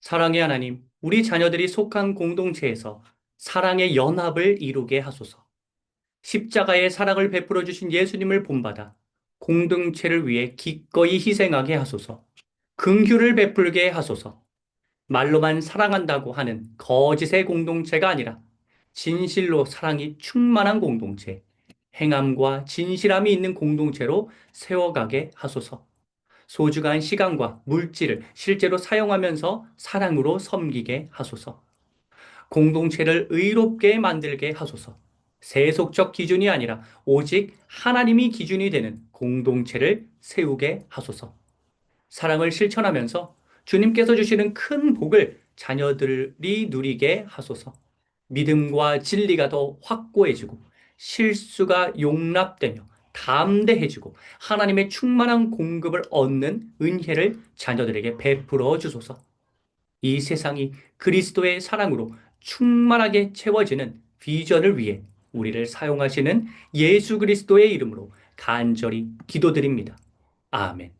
사랑의 하나님, 우리 자녀들이 속한 공동체에서 사랑의 연합을 이루게 하소서. 십자가의 사랑을 베풀어 주신 예수님을 본받아 공동체를 위해 기꺼이 희생하게 하소서. 긍휼을 베풀게 하소서. 말로만 사랑한다고 하는 거짓의 공동체가 아니라 진실로 사랑이 충만한 공동체, 행함과 진실함이 있는 공동체로 세워가게 하소서. 소중한 시간과 물질을 실제로 사용하면서 사랑으로 섬기게 하소서. 공동체를 의롭게 만들게 하소서. 세속적 기준이 아니라 오직 하나님이 기준이 되는 공동체를 세우게 하소서. 사랑을 실천하면서 주님께서 주시는 큰 복을 자녀들이 누리게 하소서. 믿음과 진리가 더 확고해지고 실수가 용납되며 담대해지고 하나님의 충만한 공급을 얻는 은혜를 자녀들에게 베풀어 주소서. 이 세상이 그리스도의 사랑으로 충만하게 채워지는 비전을 위해 우리를 사용하시는 예수 그리스도의 이름으로 간절히 기도드립니다. 아멘.